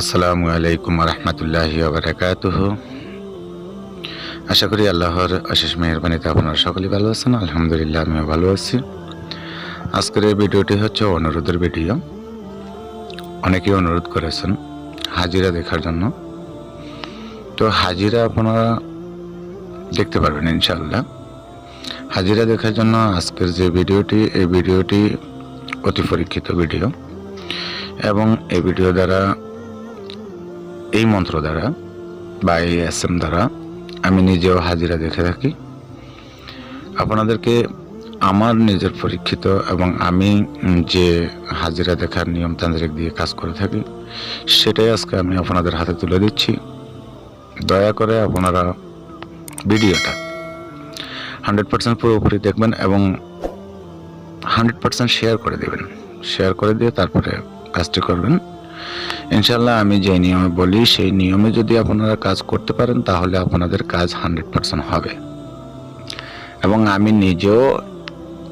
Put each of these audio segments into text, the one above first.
আসসালামু আলাইকুম রহমতুল্লাহি বারাকাতুহ। আশা করি আল্লাহর অশেষ মেহরবানিতে আপনারা সকলেই ভালো আছেন, আলহামদুলিল্লাহ আমিও ভালো আছি। আজকের এই ভিডিওটি হচ্ছে অনুরোধের ভিডিও। অনেকেই অনুরোধ করেছেন হাজিরা দেখার জন্য। তো হাজিরা আপনারা দেখতে পারবেন ইনশাল্লাহ হাজিরা দেখার জন্য আজকের যে ভিডিওটি, এই ভিডিওটি অতি পরীক্ষিত ভিডিও। এবং এই ভিডিও দ্বারা এই মন্ত্র দ্বারা বা এই এস এম দ্বারা আমি নিজেও হাজিরা দেখে থাকি। আপনাদেরকে আমার নিজের পরীক্ষিত এবং আমি যে হাজিরা দেখার নিয়মতান্ত্রিক দিয়ে কাজ করে থাকি, সেটাই আজকে আমি আপনাদের হাতে তুলে দিচ্ছি। দয়া করে আপনারা ভিডিওটা হান্ড্রেড পার্সেন্ট পুরোপুরি দেখবেন এবং হান্ড্রেড পার্সেন্ট শেয়ার করে দেবেন। শেয়ার করে দিয়ে তারপরে কাজটি করবেন। ইনশাল্লাহ আমি যে নিয়মে বলি, সেই নিয়মে যদি আপনারা কাজ করতে পারেন, তাহলে আপনাদের কাজ হান্ড্রেড পার্সেন্ট হবে। এবং আমি নিজেও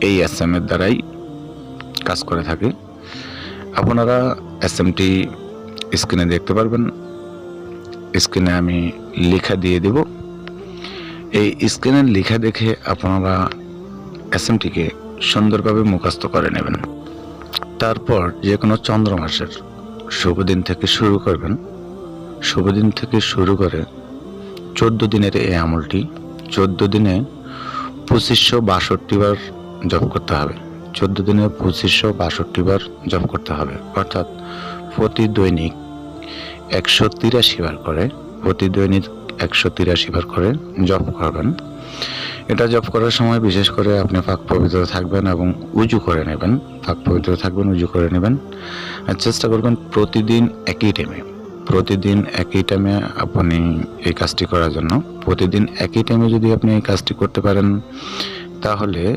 এই এস এর দ্বারাই কাজ করে থাকি। আপনারা এস এমটি স্ক্রিনে দেখতে পারবেন। স্ক্রিনে আমি লেখা দিয়ে দেব। এই স্ক্রিনের লেখা দেখে আপনারা এস এমটিকে সুন্দরভাবে মুখস্থ করে নেবেন। তারপর যে কোনো চন্দ্র মাসের শুভ দিন থেকে শুরু করবেন। শুভ দিন থেকে শুরু করে চোদ্দ দিনের এই আমলটি, চোদ্দ দিনে পঁচিশশো বাষট্টি বার জপ করতে হবে। চোদ্দ দিনে পঁচিশশো বাষট্টি বার জপ করতে হবে। অর্থাৎ প্রতি দৈনিক একশো তিরাশি বার করে প্রতি দৈনিক একশো তিরাশি বার করে জপ করবেন। এটা জপ করার সময় বিশেষ করে আপনি ফাঁক পবিত্র থাকবেন এবং উজু করে নেবেন। ফাঁক পবিত্র থাকবেন, উজু করে নেবেন। আর চেষ্টা করবেন প্রতিদিন একই টাইমে প্রতিদিন একই টাইমে আপনি এই কাজটি করার জন্য। প্রতিদিন একই টাইমে যদি আপনি এই কাজটি করতে পারেন, তাহলে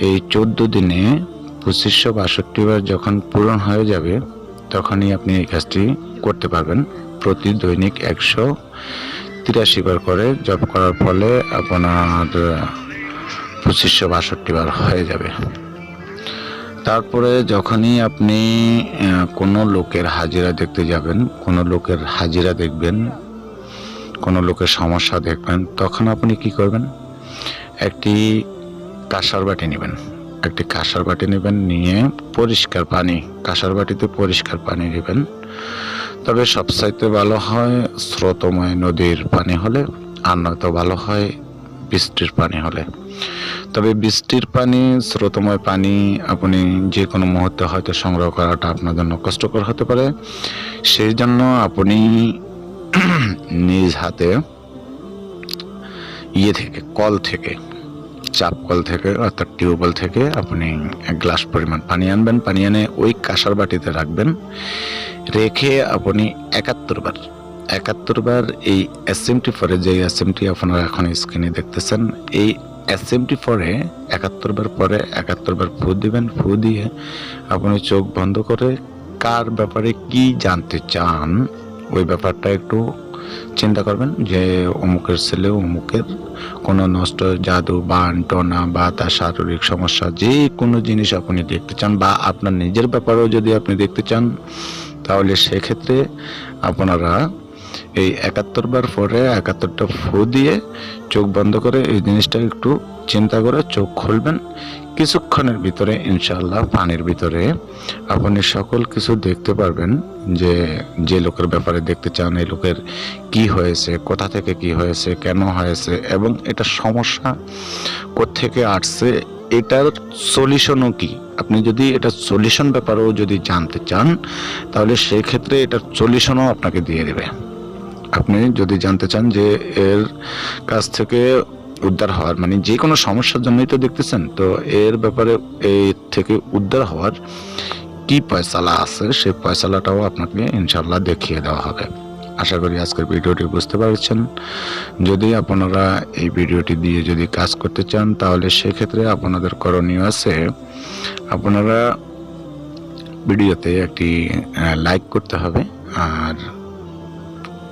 এই চোদ্দ দিনে পঁচিশশো বাষট্টি বার যখন পূরণ হয়ে যাবে, তখনই আপনি এই কাজটি করতে পারবেন। প্রতি দৈনিক একশো তিরাশি বার করে, জব করার ফলে আপনার পঁচিশশো বাষট্টি বার হয়ে যাবে। তারপরে যখনই আপনি কোনো লোকের হাজিরা দেখতে যাবেন, কোনো লোকের হাজিরা দেখবেন, কোনো লোকের সমস্যা দেখবেন, তখন আপনি কি করবেন? একটি কাঁসার বাটি নেবেন। একটি কাঁসার বাটি নেবেন, নিয়ে পরিষ্কার পানি, কাঁসার বাটিতে পরিষ্কার পানি নেবেন। তবে সবচাইতে ভালো হয় স্রোতময় নদীর পানি হলে, আর নয়তো ভালো হয় বৃষ্টির পানি হলে। তবে বৃষ্টির পানি, স্রোতময় পানি আপনি যে কোনো মুহূর্তে হয়তো সংগ্রহ করাটা আপনার জন্য কষ্টকর হতে পারে। সেই জন্য আপনি নিজ হাতে ইয়ে থেকে, কল থেকে চাপ কল থেকে অর্থাৎ টিউবওয়েল থেকে আপনি এক গ্লাস পরিমাণ পানি আনবেন। পানি এনে ওই কাঁসার বাটিতে রাখবেন। রেখে আপনি একাত্তর বার একাত্তর বার এই এসএমটি ফোরে যে এসএমটি আপনারা এখন স্ক্রিনে দেখতেছেন, এই এসএমটি ফোরে একাত্তর বার পরে একাত্তর বার ফু দিবেন। ফু দিয়ে আপনি চোখ বন্ধ করে কার ব্যাপারে কি জানতে চান, ওই ব্যাপারটা একটু চিন্তা করবেন যে অমুকের ছেলে, অমুকের কোনো নষ্ট জাদু বা টনা বা তার শারীরিক সমস্যা, যে কোনো জিনিস আপনি দেখতে চান বা আপনার নিজের ব্যাপারেও যদি আপনি দেখতে চান, তাহলে সেক্ষেত্রে আপনারা এই একাত্তর বার পরে একাত্তরটা ফু দিয়ে চোখ বন্ধ করে এই জিনিসটা একটু চিন্তা করে চোখ খুলবেন। কিছুক্ষণের ভিতরে ইনশাল্লাহ পানির ভিতরে আপনি সকল কিছু দেখতে পারবেন যে যে লোকের ব্যাপারে দেখতে চান, এই লোকের কি হয়েছে, কোথা থেকে কি হয়েছে, কেন হয়েছে, এবং এটা সমস্যা কোত্থেকে আসছে, এটার সলিউশনও কি? আপনি যদি এটা সলিউশন ব্যাপারেও যদি জানতে চান, তাহলে সেই ক্ষেত্রে এটার সলিউশনও আপনাকে দিয়ে দেবে। আপনি যদি জানতে চান যে এর কাছ থেকে উদ্ধার হওয়ার মানে যে কোনো সমস্যার জন্যই তো দেখতেছেন, তো এর ব্যাপারে এই থেকে উদ্ধার হওয়ার কি পয়সালা আছে সেই পয়সালাটাও আপনাকে ইনশাল্লাহ দেখিয়ে দেওয়া হবে। আশা করি আজকের ভিডিওটি বুঝতে পারছেন। যদি আপনারা এই ভিডিওটি দিয়ে যদি কাজ করতে চান, তাহলে সেক্ষেত্রে আপনাদের করণীয় আছে, আপনারা ভিডিওতে একটি লাইক করতে হবে, আর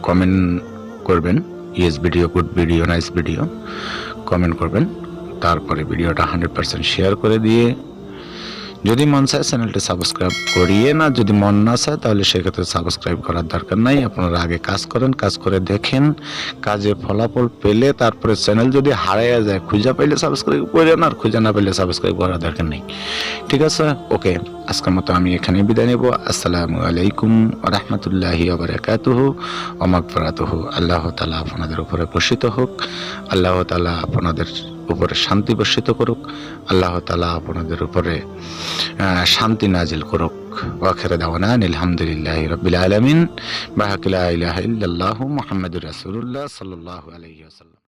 কমেন্ট করবেন। Yes video, good video, nice video, comment করবেন। তারপরে ভিডিওটা হান্ড্রেড পার্সেন্ট শেয়ার করে দিয়ে যদি মন চায় চ্যানেলটি সাবস্ক্রাইব করিয়ে না, যদি মন না চায়, তাহলে সেক্ষেত্রে সাবস্ক্রাইব করার দরকার নাই। আপনারা আগে কাজ করেন, কাজ করে দেখেন কাজে ফলাফল পেলে তারপরে চ্যানেল যদি হারাইয়া যায়, খুঁজা পাইলে সাবস্ক্রাইব করেন আর খুঁজা না পাইলে সাবস্ক্রাইব করার দরকার নেই। ঠিক আছে? ওকে আজকের মতো আমি এখানে বিদায় নেব। আসসালামু আলাইকুম রহমতুল্লাহি আবরাকাতুহু অমাকফরাতুহু আল্লাহ তালা আপনাদের উপরে বর্ষিত হোক। আল্লাহ তালা আপনাদের উপরে শান্তি বর্ষিত করুক, আল্লাহ তালা আপনাদের উপরে শান্তি নাজিল করুক। ওয়াখের দাওয়ানা আলহামদুলিল্লাহ রবিল আলমিন। বাহাকিল্লাহ মোহাম্মদুর রাসুল্লাহ আলাইহি ওয়াসাল্লাম।